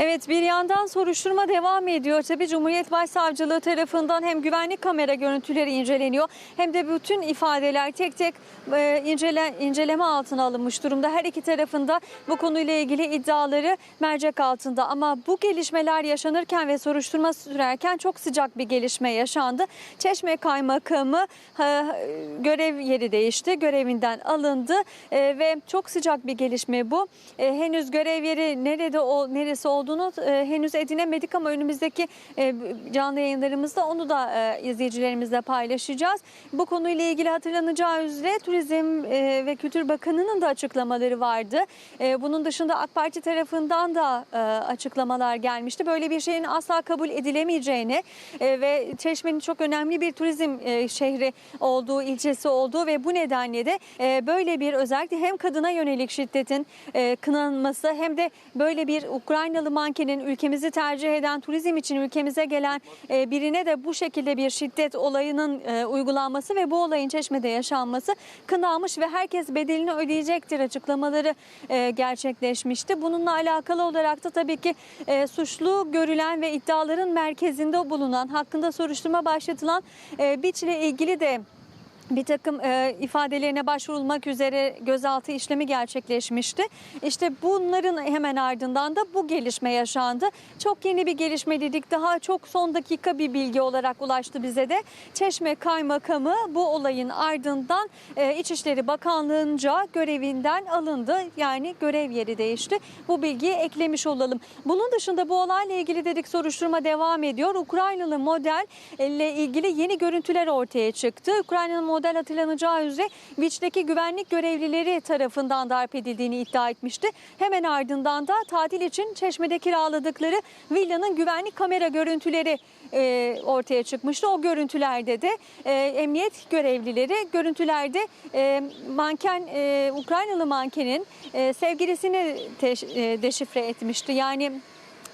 Evet bir yandan soruşturma devam ediyor. Tabii Cumhuriyet Başsavcılığı tarafından hem güvenlik kamera görüntüleri inceleniyor hem de bütün ifadeler tek tek e, incele, inceleme altına alınmış durumda. Her iki tarafında bu konuyla ilgili iddiaları mercek altında. Ama bu gelişmeler yaşanırken ve soruşturma sürerken çok sıcak bir gelişme yaşandı. Çeşme Kaymakamı görev yeri değişti, görevinden alındı E, ve çok sıcak bir gelişme bu. E, henüz görev yeri nerede o neresi olduğunu e, henüz edinemedik ama önümüzdeki e, canlı yayınlarımızda onu da e, izleyicilerimizle paylaşacağız. Bu konuyla ilgili hatırlanacağı üzere Turizm ve Kültür Bakanı'nın da açıklamaları vardı. Bunun dışında AK Parti tarafından da açıklamalar gelmişti. Böyle bir şeyin asla kabul edilemeyeceğini ve Çeşme'nin çok önemli bir turizm şehri olduğu, ilçesi olduğu ve bu nedenle de böyle bir özellikle hem kadına yönelik şiddetin kınanması hem de böyle bir Ukraynalı mankenin ülkemizi tercih eden turizm için ülkemize gelen e, birine de bu şekilde bir şiddet olayının e, uygulanması ve bu olayın Çeşme'de yaşanması kınanmış ve herkes bedelini ödeyecektir açıklamaları e, gerçekleşmişti. Bununla alakalı olarak da tabii ki suçlu görülen ve iddiaların merkezinde bulunan hakkında soruşturma başlatılan e, Biç ile ilgili de bir takım e, ifadelerine başvurulmak üzere gözaltı işlemi gerçekleşmişti. İşte bunların hemen ardından da bu gelişme yaşandı. Çok yeni bir gelişme dedik. Daha çok son dakika bir bilgi olarak ulaştı bize de. Çeşme Kaymakamı bu olayın ardından e, İçişleri Bakanlığı'nca görevinden alındı. Yani görev yeri değişti. Bu bilgiyi eklemiş olalım. Bunun dışında bu olayla ilgili dedik soruşturma devam ediyor. Ukraynalı model ile ilgili yeni görüntüler ortaya çıktı. Ukraynalı model hatırlanacağı üzere Viç'teki güvenlik görevlileri tarafından darp edildiğini iddia etmişti. Hemen ardından da tatil için Çeşme'de kiraladıkları villanın güvenlik kamera görüntüleri e, ortaya çıkmıştı. O görüntülerde de e, emniyet görevlileri görüntülerde e, manken e, Ukraynalı mankenin e, sevgilisini teş- e, deşifre etmişti. Yani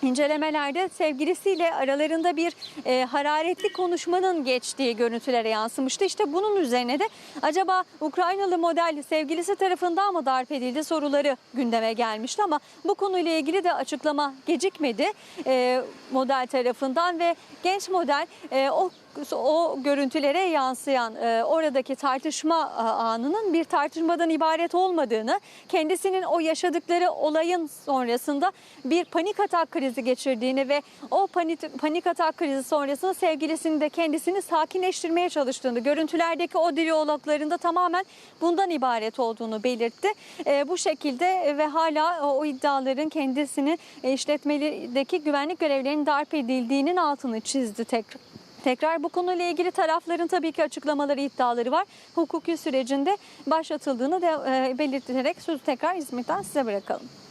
İncelemelerde sevgilisiyle aralarında bir e, hararetli konuşmanın geçtiği görüntülere yansımıştı. İşte bunun üzerine de acaba Ukraynalı model sevgilisi tarafından mı darp edildi soruları gündeme gelmişti ama bu konuyla ilgili de açıklama gecikmedi e, model tarafından ve genç model e, o o görüntülere yansıyan e, oradaki tartışma e, anının bir tartışmadan ibaret olmadığını, kendisinin o yaşadıkları olayın sonrasında bir panik atak krizi geçirdiğini ve o panik, panik atak krizi sonrasında sevgilisini de kendisini sakinleştirmeye çalıştığını, görüntülerdeki o diyaloglarında tamamen bundan ibaret olduğunu belirtti. E, bu şekilde ve hala o iddiaların kendisini e, işletmedeki güvenlik görevlerinin darp edildiğinin altını çizdi tekrar. Tekrar bu konuyla ilgili tarafların tabii ki açıklamaları, iddiaları var. Hukuki sürecinde başlatıldığını da e, belirterek sözü tekrar İzmir'den size bırakalım.